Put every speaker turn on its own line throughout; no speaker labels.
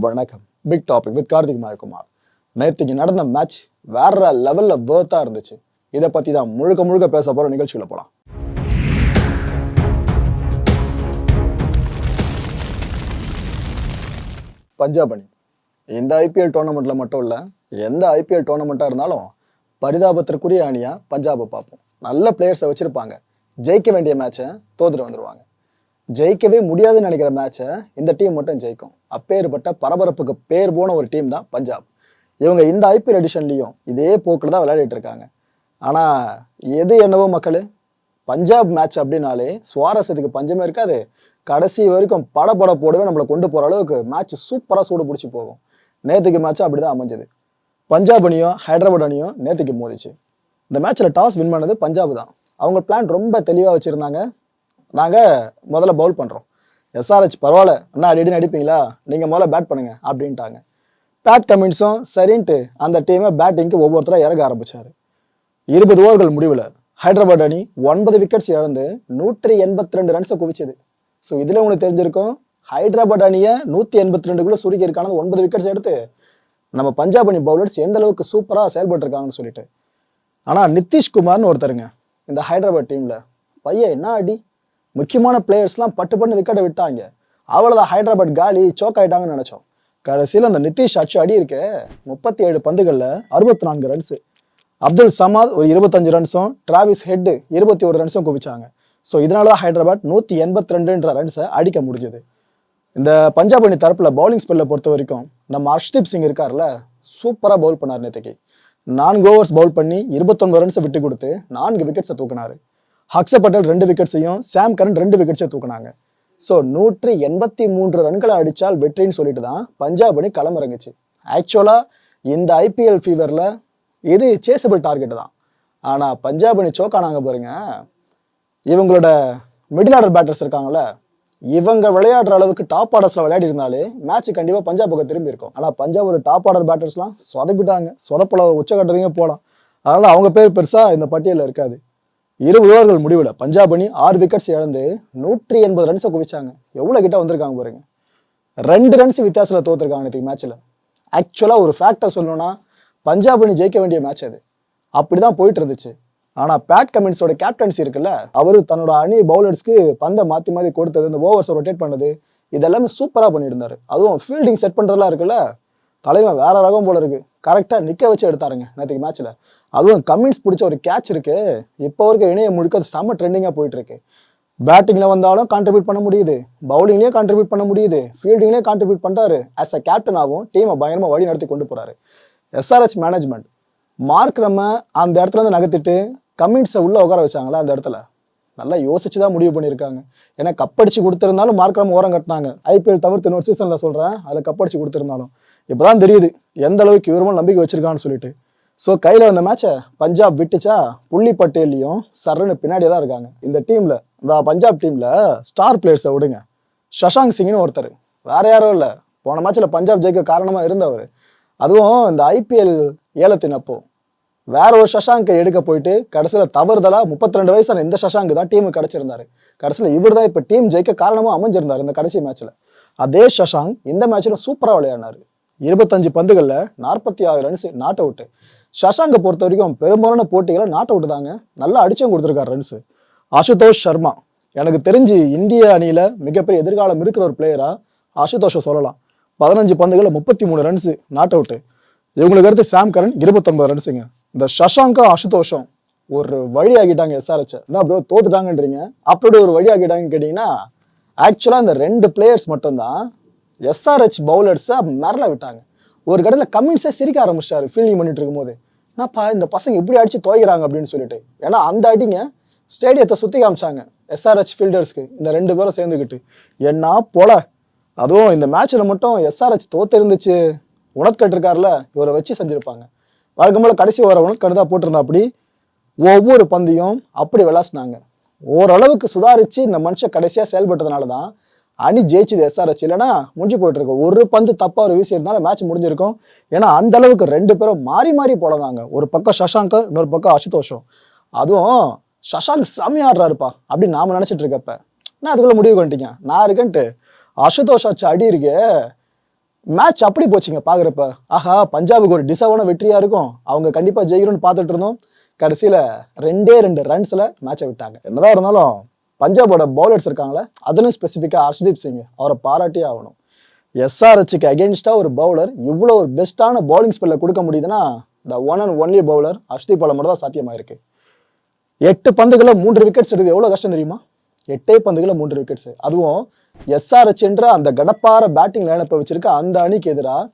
வணக்கம். Big topic with Karthik Mayakumar. நேற்றுக்கு நடந்த மேட்ச் வேற லெவலில் வேர்த்தாக இருந்துச்சு. இதை பற்றி தான் முழுக்க முழுக்க பேச போகிற நிகழ்ச்சியில் போகலாம் பஞ்சாப் அணி. இந்த ஐபிஎல் டோர்னமெண்ட்டில் மட்டும் இல்லை எந்த ஐபிஎல் டோர்னமெண்ட்டாக இருந்தாலும் பரிதாபத்திற்குரிய அணியாக பஞ்சாபை பார்ப்போம். நல்ல பிளேயர்ஸை வச்சுருப்பாங்க. ஜெயிக்க வேண்டிய மேட்சை தோத்துட்டு வந்துடுவாங்க ஜெயிக்கவே முடியாதுன்னு நினைக்கிற மேட்சை இந்த டீம் மட்டும் ஜெயிக்கும். அப்பேற்பட்ட பரபரப்புக்கு பேர் போன ஒரு டீம் தான் பஞ்சாப். இவங்க இந்த ஐபிஎல் எடிஷன்லேயும் இதே போக்கில் தான் விளையாடிட்டு இருக்காங்க. ஆனால் எது என்னவோ மக்கள் பஞ்சாப் மேட்ச் அப்படின்னாலே சுவாரஸ்யத்துக்கு பஞ்சமே இருக்காது. கடைசி வரைக்கும் படபட போடவே நம்மளை கொண்டு போகிற அளவுக்கு மேட்ச் சூப்பராக சூடு பிடிச்சி போகும். நேற்றுக்கு மேட்ச் அப்படி தான் அமைஞ்சது. பஞ்சாப் அணியும் ஹைதராபாத் அணியும் நேற்றுக்கு மோதிச்சு. இந்த மேட்ச்சில் டாஸ் வின் பண்ணது பஞ்சாப் தான். அவங்க பிளான் ரொம்ப தெளிவாக வச்சுருந்தாங்க. நாங்கள் முதல்ல பவுல் பண்ணுறோம் எஸ்ஆர்ஹெச் பரவாயில்ல. அண்ணா அடி அடின்னு அடிப்பீங்களா? நீங்கள் முதல்ல பேட் பண்ணுங்க அப்படின்ட்டாங்க. பேட் கமின்ஸும் சரின்ட்டு அந்த டீமை பேட்டிங்க்கு ஒவ்வொருத்தராக இறங்க ஆரம்பிச்சாரு. இருபது ஓவர்கள் முடிவில் ஹைதராபாத் அணி ஒன்பது விக்கெட்ஸ் இழந்து நூற்றி எண்பத்தி ரெண்டு ரன்ஸை குவிச்சது. ஸோ இதில் உங்களுக்கு தெரிஞ்சிருக்கும் ஹைதராபாத் அணியை நூற்றி எண்பத்தி ரெண்டுக்குள்ளே சுருக்கி இருக்கான ஒன்பது விக்கெட்ஸ் எடுத்து நம்ம பஞ்சாப் அணி பவுலர்ஸ் எந்த அளவுக்கு சூப்பராக செயல்பட்டுருக்காங்கன்னு சொல்லிட்டு. ஆனால் நிதிஷ்குமார்னு ஒருத்தருங்க இந்த ஹைதராபாத் டீமில் பையன் என்ன அடி? முக்கியமான பிளேயர்ஸ்லாம் பட்டு பண்ணு விக்கெட்டை விட்டாங்க. அவ்வளோதான் ஹைதராபாத் காலி சோக் ஆகிட்டாங்கன்னு நினச்சோம். கடைசியில் அந்த நிதிஷ் அச்சு அடி இருக்க முப்பத்தி ஏழு பந்துகளில் அறுபத்தி நான்கு ரன்ஸு அப்துல் சமாத் ஒரு இருபத்தஞ்சு ரன்ஸும் டிராவிஸ் ஹெட்டு இருபத்தி ஒரு ரன்ஸும் குவிச்சாங்க. ஸோ இதனால தான் ஹைதராபாத் நூற்றி எண்பத்தி ரெண்டுன்ற ரன்ஸை அடிக்க முடிஞ்சது. இந்த பஞ்சாப் அணி தரப்பில் பவுலிங் ஸ்பெல்லை பொறுத்த வரைக்கும் நம்ம அர்ஷ்தீப் சிங் இருக்கார்ல சூப்பராக பவுல் பண்ணார் நேற்றுக்கு நான்கு ஓவர்ஸ் பவுல் பண்ணி இருபத்தொன்பது ரன்ஸை விட்டு கொடுத்து நான்கு விக்கெட்ஸை தூக்குனாரு. ஹக்ஸ பட்டேல் ரெண்டு விக்கெட்ஸையும் சாம் கரன் ரெண்டு விக்கெட்ஸை தூக்குனாங்க. ஸோ நூற்றி எண்பத்தி மூன்று ரன்களை அடித்தால் வெற்றின்னு சொல்லிட்டு தான் பஞ்சாப் அணி களமிறங்குச்சு. ஆக்சுவலாக இந்த ஐபிஎல் ஃபீவரில் இது சேசபிள் டார்கெட் தான். ஆனால் பஞ்சாப் அணி சோக்கானாங்க பாருங்க. இவங்களோட மிடில் ஆர்டர் பேட்டர்ஸ் இருக்காங்கள இவங்க விளையாடுற அளவுக்கு டாப் ஆர்டர்ஸில் விளையாடி இருந்தாலே மேட்ச் கண்டிப்பாக பஞ்சாப் பக்கம் திரும்பி இருக்கும். ஆனால் பஞ்சாப் ஒரு டாப் ஆர்டர் பேட்டர்ஸ்லாம் சொதப்பிட்டாங்க. சொதப்பல உச்சக்கட்டுறீங்க போகலாம் அதனால் அவங்க பேர் பெருசாக இந்த பட்டியலில் இருக்காது. இருபது ஓவர்கள் முடிவில் பஞ்சாப் அணி ஆறு விக்கெட்ஸ் இழந்து நூற்றி எண்பது ரன்ஸை குவிச்சாங்க. எவ்வளோ கிட்ட வந்திருக்காங்க பாருங்க. ரெண்டு ரன்ஸ் வித்தியாசத்தில் தோத்துருக்காங்க நேற்று மேட்ச்சில் ஆக்சுவலாக ஒரு ஃபேக்டை சொல்லணும்னா பஞ்சாப் அணி ஜெயிக்க வேண்டிய மேட்ச் அது. அப்படி தான் போயிட்டு இருந்துச்சு. ஆனால் பேட் கமின்ஸோட கேப்டன்சி இருக்குல்ல அவர் தன்னோட அணி பவுலர்ஸ்க்கு பந்தை மாற்றி மாற்றி கொடுத்தது இந்த ஓவர்ஸை ரொட்டேட் பண்ணது இதெல்லாமே சூப்பராக பண்ணியிருந்தார். அதுவும் ஃபீல்டிங் செட் பண்ணுறதுலாம் இருக்குல்ல தலைவன் வேற ரகம் போல இருக்கு. கரெக்டாக நிற்க வச்சு எடுத்தாருங்க நேற்றுக்கு மேட்ச்சில் அதுவும் கமின்ஸ் பிடிச்ச ஒரு கேட்ச் இருக்கு. இப்போ வரைக்கும் இணைய முழுக்க அது செம்ம ட்ரெண்டிங்காக போயிட்டு இருக்கு. பேட்டிங்கில் வந்தாலும் கான்ட்ரிபியூட் பண்ண முடியுது. பவுலிங்லேயும் கான்ட்ரிபியூட் பண்ண முடியுது. ஃபீல்டிங்லேயும் கான்ட்ரிபியூட் பண்ணுறாரு ஆஸ் அ கேப்டனாகவும் டீமை பயங்கரமாக வழி நடத்தி கொண்டு போகிறாரு எஸ்ஆர்ஹெச் மேனேஜ்மெண்ட் மார்க் நம்ம அந்த இடத்துல இருந்து நகர்த்திட்டு கமின்ஸை உள்ளே உட்கார வச்சாங்களா அந்த இடத்துல? நல்லா யோசிச்சு தான் முடிவு பண்ணியிருக்காங்க. ஏன்னா கப்படிச்சு கொடுத்துருந்தாலும் மார்க்காம ஓரம் கட்டினாங்க. ஐபிஎல் தவிர்த்து இன்னொரு சீசனில் சொல்கிறேன் அதில் கப்படிச்சு கொடுத்துருந்தாலும். இப்போ தான் தெரியுது எந்த அளவுக்கு இவருமே நம்பிக்கை வச்சிருக்கான்னு சொல்லிட்டு. ஸோ கையில் வந்த மேட்சை பஞ்சாப் விட்டுச்சா புள்ளி பட்டேல்லையும் சரன்னு பின்னாடியே தான் இருக்காங்க. இந்த டீமில் இந்த பஞ்சாப் டீமில் ஸ்டார் பிளேயர்ஸை விடுங்க. சஷாங் சிங்னு ஒருத்தர். வேற யாரும் இல்லை. போன மேட்ச்சில் பஞ்சாப் ஜெயிக்க காரணமாக இருந்தவர். அதுவும் இந்த ஐபிஎல் ஏலத்தின் அப்போது வேற ஒரு சஷாங்கை எடுக்க போயிட்டு கடைசியில் தவறுதலாக முப்பத்தி ரெண்டு வயசான இந்த சஷாங்கு தான் டீமுக்கு கிடச்சிருந்தாரு. கடைசியில் இவர் தான் இப்போ டீம் ஜெயிக்க காரணமாக அமைஞ்சிருந்தார் இந்த கடைசி மேட்ச்சில் அதே சஷாங் இந்த மேட்ச்சில் சூப்பராக விளையாடினார். இருபத்தஞ்சு பந்துகளில் நாற்பத்தி ஆறு ரன்ஸ் நாட் அவுட்டு சஷாங்கை பொறுத்த வரைக்கும் பெரும்பாலான போட்டிகளை நாட் அவுட் தாங்க. நல்லா அடிச்சும் கொடுத்துருக்காரு ரன்ஸு அசுதோஷ் சர்மா. எனக்கு தெரிஞ்சு இந்திய அணியில் மிகப்பெரிய எதிர்காலம் இருக்கிற ஒரு பிளேயராக அசுதோஷை சொல்லலாம். பதினஞ்சு பந்துகளில் முப்பத்தி மூணு ரன்ஸு நாட் அவுட்டு இவங்களுக்கு அடுத்து சாம் கரன் இருபத்தொன்பது ரன்ஸுங்க இந்த சஷாங்கும் அசுதோஷம் ஒரு வழி ஆகிட்டாங்க எஸ்ஆர்ஹெச் என்ன ப்ரோ தோத்துட்டாங்கன்றீங்க? அப்படி ஒரு வழி ஆக்கிட்டாங்கன்னு கேட்டிங்கன்னா ஆக்சுவலாக இந்த ரெண்டு பிளேயர்ஸ் மட்டும்தான் எஸ்ஆர்ஹெச் பவுலர்ஸை மிரள விட்டாங்க. ஒரு கடையில் கமின்ஸே சிரிக்க ஆரம்பிச்சாரு ஃபீல்டிங் பண்ணிட்டு இருக்கும்போது. என்னப்பா இந்த பசங்க இப்படி அடித்து துவைக்கிறாங்க அப்படின்னு சொல்லிட்டு. ஏன்னா அந்த அடிங்க ஸ்டேடியத்தை சுற்றி காமிச்சாங்க எஸ்ஆர்ஹெச் ஃபீல்டர்ஸ்க்கு இந்த ரெண்டு பேரும் சேர்ந்துக்கிட்டு என்ன போல? அதுவும் இந்த மேட்ச்சில் மட்டும் எஸ்ஆர்ஹெச் தோத்து இருந்துச்சு உணத்கட் இருக்கார்ல இவரை வச்சு செஞ்சுருப்பாங்க. வழக்கம் போல் கடைசி ஓர கடுதாக போட்டிருந்தா அப்படி ஒவ்வொரு பந்தையும் அப்படி விளாசினாங்க. ஓரளவுக்கு சுதாரிச்சு இந்த மனுஷன் கடைசியாக செயல்பட்டதுனால தான் அணி ஜெயிச்சது எஸ்ஆர்ஹெச் இல்லைன்னா முடிஞ்சு போயிட்டு இருக்கும் ஒரு பந்து தப்பாக ஒரு வீசியிருந்தாலும் மேட்ச் முடிஞ்சிருக்கும். ஏன்னா அந்த அளவுக்கு ரெண்டு பேரும் மாறி மாறி போலதாங்க ஒரு பக்கம் சஷாங்க் இன்னொரு பக்கம் அசுதோஷம். அதுவும் சஷாங்க் செம்மையா ஆடுறாருப்பா. அப்படின்னு நாம நினச்சிட்டு இருக்கப்ப. நான் அதுக்குள்ளே முடிவு பண்ணிட்டீங்க. நான் இருக்கேன்ட்டு அசுதோஷ் அடி இருக்கே. மேட்ச் அப்படி போச்சுங்க பார்க்குறப்ப. ஆஹா பஞ்சாபுக்கு ஒரு டிசர்வான வெற்றியாக இருக்கும். அவங்க கண்டிப்பாக ஜெயிக்கணும்னு பார்த்துட்டு இருந்தோம். கடைசியில் ரெண்டே ரெண்டு ரன்ஸில் மேட்சை விட்டாங்க. என்னதான் இருந்தாலும் பஞ்சாபோட பவுலர்ஸ் இருக்காங்களே அதுலும் ஸ்பெசிஃபிக்காக ஹர்ஷ்தீப் சிங் அவரை பாராட்டியே ஆகணும். எஸ்ஆர்ஹெச்சுக்கு அகேன்ஸ்டாக ஒரு பவுலர் இவ்வளோ ஒரு பெஸ்ட்டான பவுலிங் ஸ்பெல்ல கொடுக்க முடியுதுன்னா the one and only bowler Harshdeep பால மட்டும் தான் இருக்குது எட்டு பந்துகளில் மூன்று விக்கெட்ஸ் எடுக்குது எவ்வளோ கஷ்டம் தெரியுமா? எட்டே பந்துகளில் மூன்று விக்கெட்ஸ் அதுவும் எஸ்ஆர்ஹெச் என்ற அந்த கடப்பார பேட்டிங் லைனப்பை வச்சிருக்க அந்த அணிக்கு எதிராக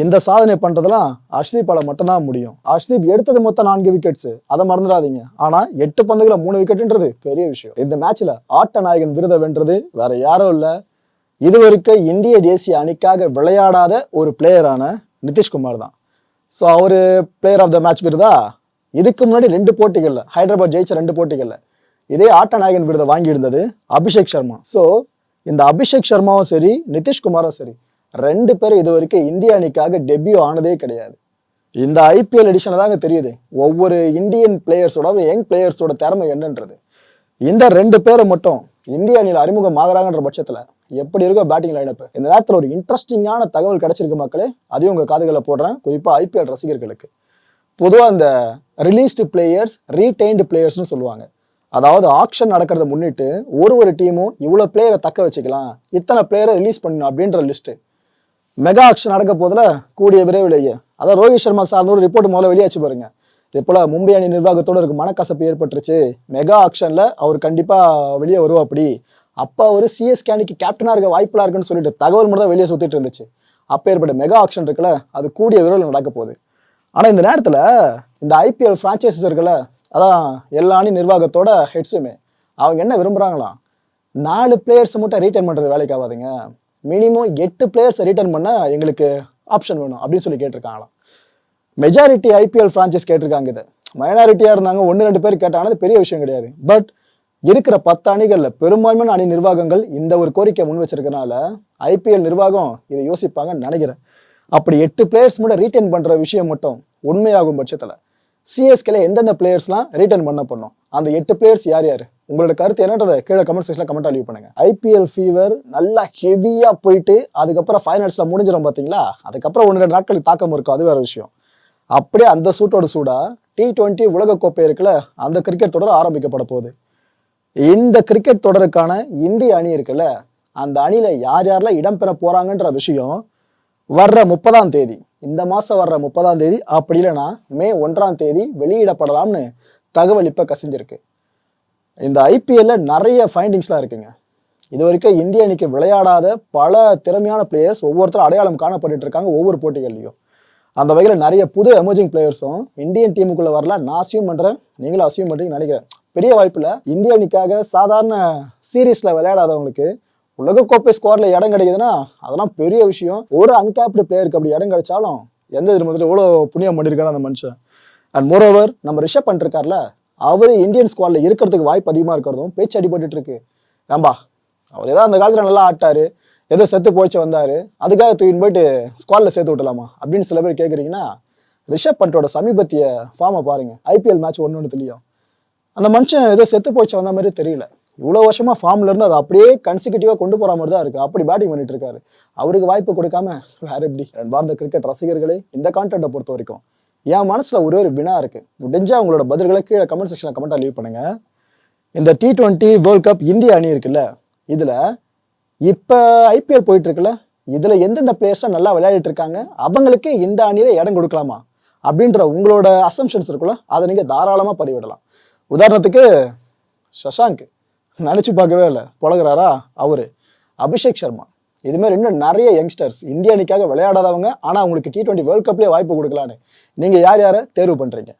இந்த சாதனை பண்ணுறதுலாம் அஷ்தீப்பால் மட்டும்தான் முடியும். அஷ்தீப் எடுத்தது மொத்தம் நான்கு விக்கெட்ஸ் அதை மறந்துடாதீங்க. ஆனால் எட்டு பந்துகளை மூணு விக்கெட்டுன்றது பெரிய விஷயம். இந்த மேட்ச்சில் ஆட்ட நாயகன் விருதை வென்றது வேற யாரும் இல்லை. இதுவரைக்கும் இந்திய தேசிய அணிக்காக விளையாடாத ஒரு பிளேயரான நிதிஷ்குமார் தான். ஸோ அவர் பிளேயர் ஆஃப் த மேட்ச் விருதா? இதுக்கு முன்னாடி ரெண்டு போட்டிகளில் ஹைதராபாத் ஜெயிச்ச ரெண்டு போட்டிகளில். இதே ஆட்டநாயகன் விருதை வாங்கியிருந்தது அபிஷேக் சர்மா. ஸோ இந்த அபிஷேக் சர்மாவும் சரி நிதிஷ்குமாரும் சரி ரெண்டு பேரும் இது வரைக்கும் இந்திய அணிக்காக டெபியூ ஆனதே கிடையாது. இந்த ஐபிஎல் எடிஷனில் தாங்க தெரியுது. ஒவ்வொரு இந்தியன் பிளேயர்ஸோட யங் பிளேயர்ஸோட திறமை என்னன்றது. இந்த ரெண்டு பேரை மட்டும் இந்திய அணியில் அறிமுகம் ஆகுறாங்கன்ற பட்சத்தில் எப்படி இருக்கோ பேட்டிங் லைனப் இந்த நேரத்தில் ஒரு இன்ட்ரெஸ்டிங்கான தகவல் கிடைச்சிருக்கு மக்களே. அதையும் உங்கள் காதுகளை போடுறேன். குறிப்பாக ஐபிஎல் ரசிகர்களுக்கு. பொதுவாக இந்த ரிலீஸ்டு பிளேயர்ஸ் ரீடைன்டு பிளேயர்ஸ்னு சொல்லுவாங்க. அதாவது ஆக்ஷன் நடக்கிறத முன்னிட்டு ஒரு ஒரு டீமும் இவ்வளோ பிளேயரை தக்க வச்சுக்கலாம். இத்தனை பிளேயரை ரிலீஸ் பண்ணணும் அப்படின்ற லிஸ்ட்டு மெகா ஆக்ஷன் நடக்க போதில் கூடிய விரைவிலேயே. அதான் ரோஹித் சர்மா சார்ந்த ரிப்போர்ட் முதல்ல வெளியாச்சு பாருங்க. இது போல் மும்பை அணி நிர்வாகத்தோட இருக்கு மனக்கசப்பு ஏற்பட்டுருச்சு. மெகா ஆக்ஷனில் அவர் கண்டிப்பாக வெளியே வருவாப்படி. அப்போ அவர் சிஎஸ்கே அணிக்கு இருக்க வாய்ப்புலாம் இருக்குன்னு சொல்லிட்டு தகவல் மட்டும் தான் வெளியே சுத்திட்டு இருந்துச்சு. அப்போ ஏற்பட்ட மெகா ஆக்ஷன் இருக்குல்ல அது கூடிய விரைவில் நடக்க போகுது. ஆனால் இந்த நேரத்தில் இந்த ஐபிஎல் ஃப்ரான்ச்சைசஸ் இருக்குல்ல அதான் எல்லா அணி நிர்வாகத்தோட ஹெட்ஸுமே அவங்க என்ன விரும்புறாங்களாம் நாலு பிளேயர்ஸ் மட்டும் ரீட்டர்ன் பண்றது வேலைக்கு ஆகாதுங்க. மினிமம் எட்டு பிளேயர்ஸை ரீட்டர்ன் பண்ண எங்களுக்கு ஆப்ஷன் வேணும் அப்படின்னு சொல்லி கேட்டிருக்காங்களாம். மெஜாரிட்டி ஐபிஎல் ஃப்ரான்ச்சைஸ் கேட்டிருக்காங்க இது. மைனாரிட்டியாக இருந்தாங்க ஒன்று ரெண்டு பேர் கேட்டாங்கன்னா பெரிய விஷயம் கிடையாது. பட் இருக்கிற பத்து அணிகளில் பெரும்பான்மையான அணி நிர்வாகங்கள் இந்த ஒரு கோரிக்கை முன் வச்சிருக்கனால ஐபிஎல் நிர்வாகம் இதை யோசிப்பாங்கன்னு நினைக்கிறேன். அப்படி எட்டு பிளேயர்ஸ் மட்டும் ரீட்டைன் பண்ணுற விஷயம் மட்டும் உண்மையாகும் பட்சத்தில் சிஎஸ்கேல எந்தெந்த பிளேயர்ஸ்லாம் ரிட்டர்ன் பண்ண பண்ணும் அந்த எட்டு பிளேயர்ஸ் யார் யார்? உங்களோட கருத்து என்னன்றதை கீழே கமெண்ட் செக்ஷனில் கமெண்ட் லீவ் பண்ணுங்க. ஐபிஎல் ஃபீவர் நல்லா ஹெவியாக போயிட்டு அதுக்கப்புறம் ஃபைனல்ஸில் முடிஞ்சிடும் பார்த்தீங்களா அதுக்கப்புறம் ஒன்று ரெண்டு நாட்களுக்கு தாக்கம் இருக்கும். அது வேற விஷயம். அப்படியே அந்த சூட்டோட சூடா டி டுவெண்ட்டி உலகக்கோப்பை இருக்குல்ல அந்த கிரிக்கெட் தொடர் ஆரம்பிக்கப்பட போகுது. இந்த கிரிக்கெட் தொடருக்கான இந்திய அணி இருக்குல்ல அந்த அணியில யார் யாரெல்லாம் இடம்பெற போறாங்கன்ற விஷயம் வர்ற முப்பதாம் தேதி. இந்த மாதம் வர்ற முப்பதாம் தேதி அப்படி இல்லைன்னா மே ஒன்றாம் தேதி வெளியிடப்படலாம்னு தகவல் இப்போ கசிஞ்சிருக்கு. இந்த ஐபிஎல்ல நிறைய ஃபைண்டிங்ஸ்லாம் இருக்குங்க. இது வரைக்கும் இந்திய அணிக்கு விளையாடாத பல திறமையான பிளேயர்ஸ் ஒவ்வொருத்தரும் அடையாளம் காணப்பட்டு இருக்காங்க ஒவ்வொரு போட்டிகள்லையும். அந்த வகையில் நிறைய புது எமர்ஜிங் பிளேயர்ஸும் இந்தியன் டீமுக்குள்ளே வரல. நான் அசியூம் பண்ணுறேன் நீங்களும் அசியூம் பண்ணுறீங்கன்னு நினைக்கிறேன். பெரிய வாய்ப்பில் இந்திய அணிக்காக சாதாரண சீரீஸில் விளையாடாதவங்களுக்கு உலகக்கோப்பை ஸ்குவாட்ல இடம் கிடைக்குதுன்னா அதெல்லாம் பெரிய விஷயம். ஒரு அன்கேப்டு பிளேயருக்கு அப்படி இடம் கிடைச்சாலும் எந்த திருமணத்தில் எவ்வளோ புண்ணியம் பண்ணியிருக்காரு அந்த மனுஷன். அண்ட் மோரோவர் நம்ம ரிஷப் பண்ணிருக்கார்ல அவர் இந்தியன் ஸ்குவாட்ல இருக்கிறதுக்கு வாய்ப்பு அதிகமாக இருக்கிறதும் பேச்சு அடிபட்டு இருக்கு ஏம்பா அவர் ஏதோ அந்த காலத்தில் நல்லா ஆட்டாரு ஏதோ செத்து போயிச்சு வந்தார் அதுக்காக தூக்கின்னு போயிட்டு ஸ்குவாட்ல சேர்த்து விட்டலாமா? அப்படின்னு சில பேர் கேட்குறீங்கன்னா ரிஷப் பண்டோட சமீபத்திய ஃபார்மை பாருங்க. ஐபிஎல் மேட்ச் ஒன்று ஒன்று தெரியும் அந்த மனுஷன் ஏதோ செத்து போயிச்சு வந்த மாதிரி தெரியல. இவ்வளோ வருஷமாக ஃபார்மில் இருந்து அதை அப்படியே கன்சிக்யூட்டிவாக கொண்டு போகிற மாதிரி தான் இருக்குது அப்படி பேட்டிங் பண்ணிட்டு இருக்காரு. அவருக்கு வாய்ப்பு கொடுக்காம வேற எப்படி? பாரத கிரிக்கெட் ரசிகர்களே இந்த கான்டென்ட்டை பொறுத்த வரைக்கும் என் மனசில் ஒரே ஒரு வினா இருக்குது முடிஞ்சால் உங்களோட பதில்களை கீழே கமெண்ட் செக்ஷனில் கமெண்ட்டாக லீவ் பண்ணுங்கள் இந்த டி டுவெண்ட்டி வேர்ல்ட் கப் இந்திய அணி இருக்குல்ல இதில் இப்போ ஐபிஎல் போயிட்டுருக்குல்ல இதில் எந்தெந்த பிளேயர்ஸ்லாம் நல்லா விளையாடிட்டு இருக்காங்க அவங்களுக்கு இந்த அணியில் இடம் கொடுக்கலாமா? அப்படின்ற உங்களோட அசம்ஷன்ஸ் இருக்குல்ல அதை நீங்கள் தாராளமாக பதிவிடலாம். உதாரணத்துக்கு சஷாங்க். நினச்சி பார்க்கவே இல்லை. பழகுறாரா? அவர். அபிஷேக் சர்மா. இதுமாரி இன்னும் நிறைய யங்ஸ்டர்ஸ் இந்திய அணிக்காக விளையாடாதவங்க ஆனால் அவங்களுக்கு டி டுவெண்ட்டி வேர்ல்ட் கப்லேயே வாய்ப்பு கொடுக்கலான்னு. நீங்கள் யார் யாரை தேர்வு பண்ணுறீங்க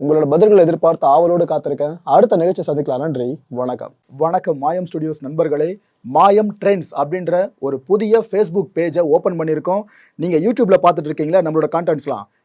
உங்களோட பதில்களை எதிர்பார்த்து ஆவலோடு காத்திருக்கேன். அடுத்த நிகழ்ச்சி சந்திக்கலாம். நன்றி. வணக்கம். வணக்கம் மாயம் ஸ்டுடியோஸ் நண்பர்களே. மாயம் ட்ரெண்ட்ஸ் அப்படின்ற ஒரு புதிய ஃபேஸ்புக் பேஜை ஓப்பன் பண்ணியிருக்கோம். நீங்கள் யூடியூப்பில் பார்த்துட்டு இருக்கீங்களா? நம்மளோட கான்டென்ட்ஸ்லாம்